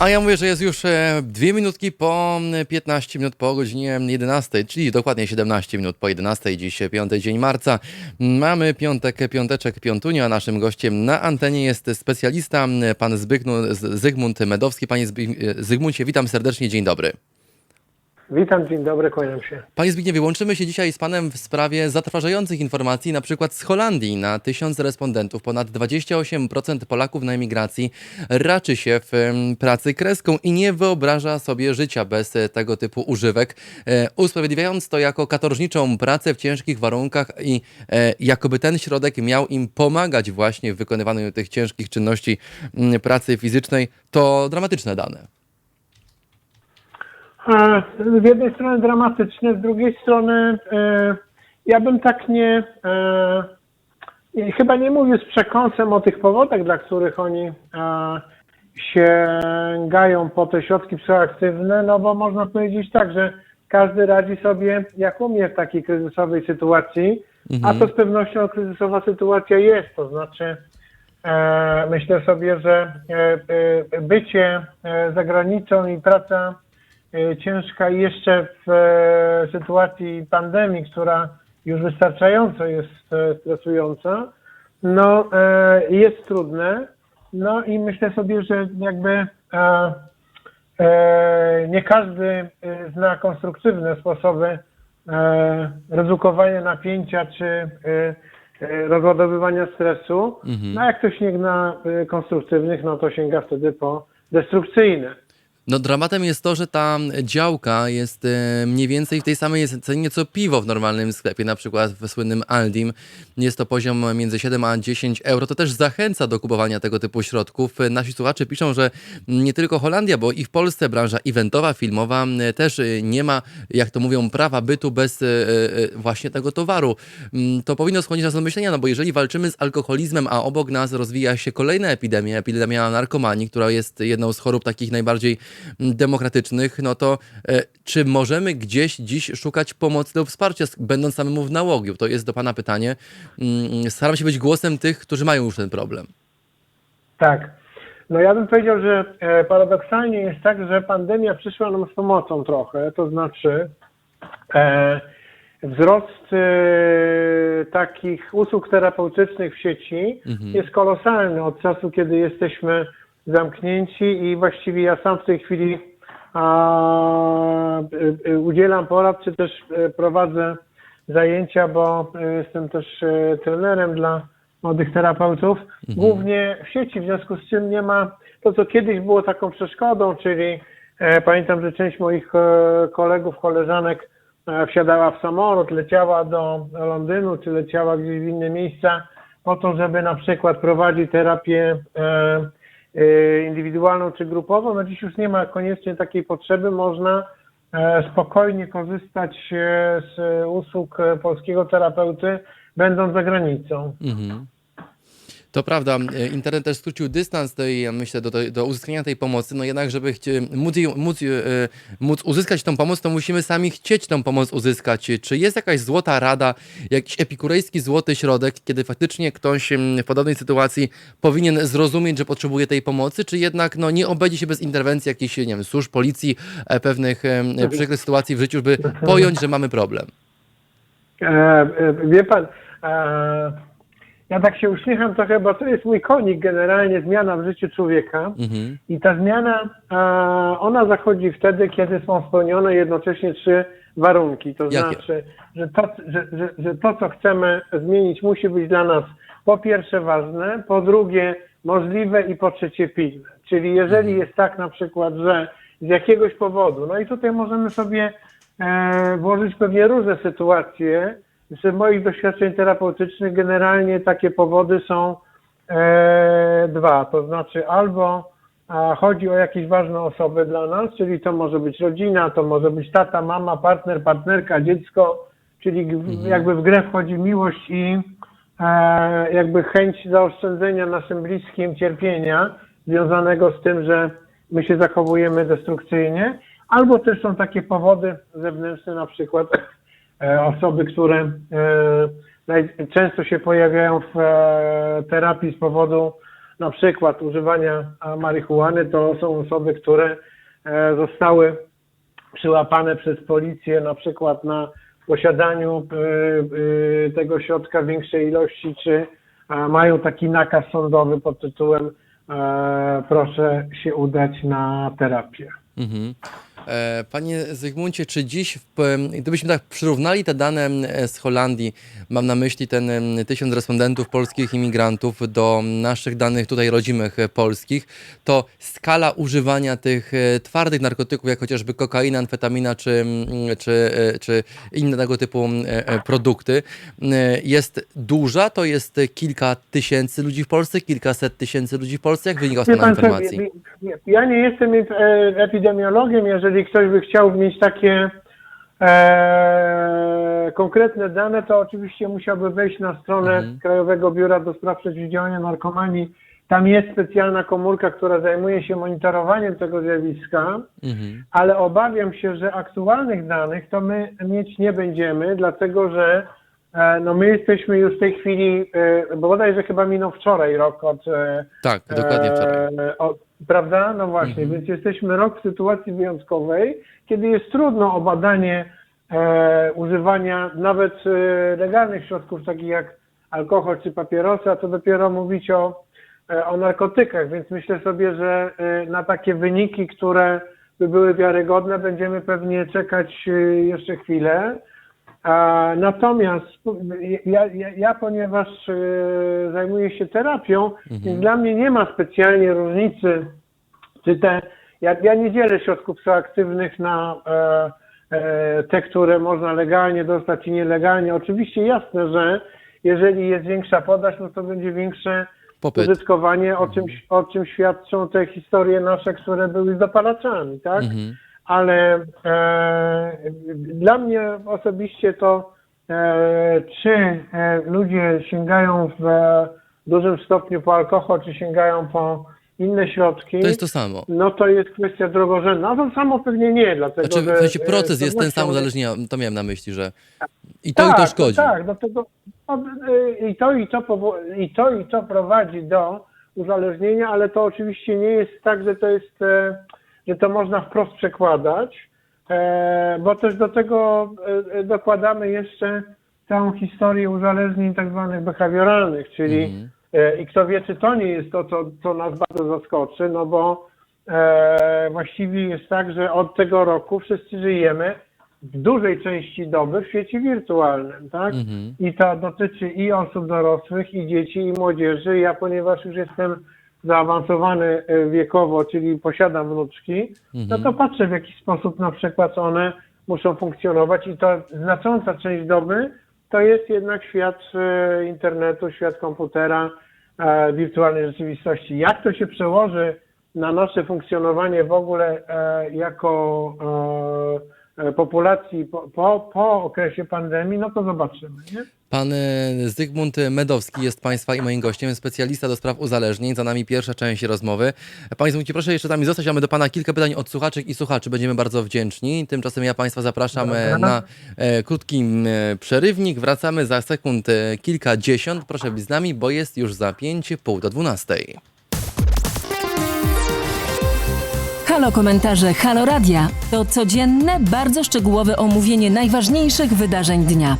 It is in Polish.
A ja mówię, że jest już e, dwie minutki po m, 15 minut po godzinie 11, czyli dokładnie 17 minut po 11, dziś piąty dzień marca. Mamy piątek, piąteczek, piątunio, a naszym gościem na antenie jest specjalista, pan Zbygnu, Zygmunt Medowski. Panie Zbyg- e, Zygmuncie, witam serdecznie, dzień dobry. Witam, dzień dobry, kłaniam się. Panie Zbigniewie, łączymy się dzisiaj z Panem w sprawie zatrważających informacji, na przykład z Holandii. Na tysiąc respondentów ponad 28% Polaków na emigracji raczy się w pracy kreską i nie wyobraża sobie życia bez e, tego typu używek, e, usprawiedliwiając to jako katorżniczą pracę w ciężkich warunkach i e, jakoby ten środek miał im pomagać właśnie w wykonywaniu tych ciężkich czynności pracy fizycznej. To dramatyczne dane. Z jednej strony dramatyczne, z drugiej strony e, ja bym tak nie, e, chyba nie mówił z przekąsem o tych powodach, dla których oni e, sięgają po te środki psychoaktywne, no bo można powiedzieć tak, że każdy radzi sobie jak umie w takiej kryzysowej sytuacji, a to z pewnością kryzysowa sytuacja jest, to znaczy Myślę sobie, że bycie za granicą i praca ciężka i jeszcze w e, sytuacji pandemii, która już wystarczająco jest e, stresująca, no e, jest trudne. No i myślę sobie, że jakby nie każdy zna konstruktywne sposoby redukowania napięcia czy rozładowywania stresu. No a jak ktoś nie zna konstruktywnych, no to sięga wtedy po destrukcyjne. No dramatem jest to, że ta działka jest e, mniej więcej w tej samej cenie co piwo w normalnym sklepie, na przykład w słynnym Aldim. Jest to poziom między 7 a 10 euro. To też zachęca do kupowania tego typu środków. E, Nasi słuchacze piszą, że nie tylko Holandia, bo i w Polsce branża eventowa, filmowa też e, nie ma, jak to mówią, prawa bytu bez właśnie tego towaru. To powinno skłonić nas do myślenia, no bo jeżeli walczymy z alkoholizmem, a obok nas rozwija się kolejna epidemia, epidemia narkomanii, która jest jedną z chorób takich najbardziej demokratycznych, no to e, czy możemy gdzieś dziś szukać pomocy lub wsparcia, będąc samemu w nałogu? To jest do Pana pytanie. Mm, Staram się być głosem tych, którzy mają już ten problem. Tak. No ja bym powiedział, że e, paradoksalnie jest tak, że pandemia przyszła nam z pomocą trochę, to znaczy e, wzrost e, takich usług terapeutycznych w sieci jest kolosalny od czasu, kiedy jesteśmy zamknięci i właściwie ja sam w tej chwili a, e, e, udzielam porad, czy też e, prowadzę zajęcia, bo jestem też trenerem dla młodych terapeutów, głównie w sieci, w związku z czym nie ma to, co kiedyś było taką przeszkodą, czyli e, pamiętam, że część moich e, kolegów, koleżanek e, wsiadała w samolot, leciała do Londynu, czy leciała gdzieś w inne miejsca po to, żeby na przykład prowadzić terapię e, indywidualną czy grupową. No dziś już nie ma koniecznie takiej potrzeby, można e, spokojnie korzystać e, z usług e, polskiego terapeuty, będąc za granicą. Mhm. To prawda, e, internet też skrócił dystans ja myślę, do, do, do uzyskania tej pomocy, no jednak, żeby chcie, móc, móc, e, móc uzyskać tą pomoc, to musimy sami chcieć tą pomoc uzyskać. Czy jest jakaś złota rada, jakiś epikurejski złoty środek, kiedy faktycznie ktoś w podobnej sytuacji powinien zrozumieć, że potrzebuje tej pomocy, czy jednak no, nie obejdzie się bez interwencji jakichś, nie wiem, służb, policji, e, pewnych em, przykrych sytuacji w życiu, żeby pojąć, że mamy problem? E, wie pan, e, ja tak się uśmiecham trochę, bo to jest mój konik generalnie, zmiana w życiu człowieka. Mhm. I ta zmiana, ona zachodzi wtedy, kiedy są spełnione jednocześnie trzy warunki. To Jakie? znaczy, że to, że, że, że to, co chcemy zmienić, musi być dla nas po pierwsze ważne, po drugie możliwe i po trzecie pilne. Czyli jeżeli jest tak na przykład, że z jakiegoś powodu, no i tutaj możemy sobie e, włożyć pewnie różne sytuacje, z moich doświadczeń terapeutycznych generalnie takie powody są e, dwa, to znaczy albo a, chodzi o jakieś ważne osoby dla nas, czyli to może być rodzina, to może być tata, mama, partner, partnerka, dziecko, czyli g- jakby w grę wchodzi miłość i e, jakby chęć zaoszczędzenia naszym bliskim cierpienia związanego z tym, że my się zachowujemy destrukcyjnie, albo też są takie powody zewnętrzne, na przykład osoby, które e, często się pojawiają w e, terapii z powodu na przykład używania marihuany, to są osoby, które e, zostały przyłapane przez policję na przykład na posiadaniu e, e, tego środka większej ilości, czy e, mają taki nakaz sądowy pod tytułem e, proszę się udać na terapię. Mhm. E, Panie Zygmuncie, czy dziś, w, gdybyśmy tak przyrównali te dane e, z Holandii, mam na myśli ten tysiąc respondentów polskich imigrantów do naszych danych tutaj rodzimych e, polskich, to skala używania tych e, twardych narkotyków, jak chociażby kokaina, amfetamina czy, czy, e, czy innego typu e, e, produkty, jest duża? To jest kilka tysięcy ludzi w Polsce, kilkaset tysięcy ludzi w Polsce? Jak wynika z Pana informacji? ja- nie jestem e, epidemiologiem. Jeżeli ktoś by chciał mieć takie e, konkretne dane, to oczywiście musiałby wejść na stronę Mhm. Krajowego Biura do Spraw Przeciwdziałania Narkomanii. Tam jest specjalna komórka, która zajmuje się monitorowaniem tego zjawiska, Mhm. ale obawiam się, że aktualnych danych to my mieć nie będziemy, dlatego że no my jesteśmy już w tej chwili, e, bo bodajże chyba minął wczoraj rok od e, Tak, dokładnie wczoraj. E, o, prawda? No właśnie, Mhm. więc jesteśmy rok w sytuacji wyjątkowej, kiedy jest trudno o badanie e, używania nawet e, legalnych środków, takich jak alkohol czy papierosy, a to dopiero mówić o, e, o narkotykach, więc myślę sobie, że e, na takie wyniki, które by były wiarygodne, będziemy pewnie czekać e, jeszcze chwilę. Natomiast ja, ja, ja ponieważ e, zajmuję się terapią, więc dla mnie nie ma specjalnie różnicy, czy te, ja, ja nie dzielę środków psychoaktywnych na e, e, te, które można legalnie dostać i nielegalnie. Oczywiście jasne, że jeżeli jest większa podaż, no to będzie większe Popyt. użytkowanie, o czym, o czym świadczą te historie nasze, które były z dopalaczami, tak? Mhm. Ale e, dla mnie osobiście to, e, czy e, ludzie sięgają w dużym stopniu po alkohol, czy sięgają po inne środki, To jest to samo. no to jest kwestia drogorzędna. No to samo pewnie nie, dlatego Znaczy, że... w sensie proces jest ten sam, uzależnienia, to miałem na myśli, że i to tak, i to szkodzi. Tak, dlatego no, i to i to, i to i to prowadzi do uzależnienia, ale to oczywiście nie jest tak, że to jest, że to można wprost przekładać, e, bo też do tego e, e, dokładamy jeszcze całą historię uzależnień tak zwanych behawioralnych, czyli Mhm. i kto wie, czy to nie jest to, co, co nas bardzo zaskoczy, no bo właściwie jest tak, że od tego roku wszyscy żyjemy w dużej części doby w świecie wirtualnym, tak? Mhm. I to dotyczy i osób dorosłych, i dzieci, i młodzieży. Ja, ponieważ już jestem zaawansowany e, wiekowo, czyli posiadam wnuczki, no to patrzę w jaki sposób na przykład one muszą funkcjonować i to znacząca część doby to jest jednak świat e, internetu, świat komputera, e, wirtualnej rzeczywistości. Jak to się przełoży na nasze funkcjonowanie w ogóle jako populacji po, po, po okresie pandemii, no to zobaczymy. Nie? Pan e, Zygmunt Medowski jest Państwa i moim gościem, specjalista do spraw uzależnień. Za nami pierwsza część rozmowy. Panie Zygmuncie, proszę jeszcze nami zostać, mamy do Pana kilka pytań od słuchaczek i słuchaczy. Będziemy bardzo wdzięczni. Tymczasem ja Państwa zapraszam e, Dobra. na e, krótki m, przerywnik. Wracamy za sekund e, kilkadziesiąt. Proszę być z nami, bo jest już za pięć, pół do dwunastej. Halo komentarze Halo Radia to codzienne, bardzo szczegółowe omówienie najważniejszych wydarzeń dnia.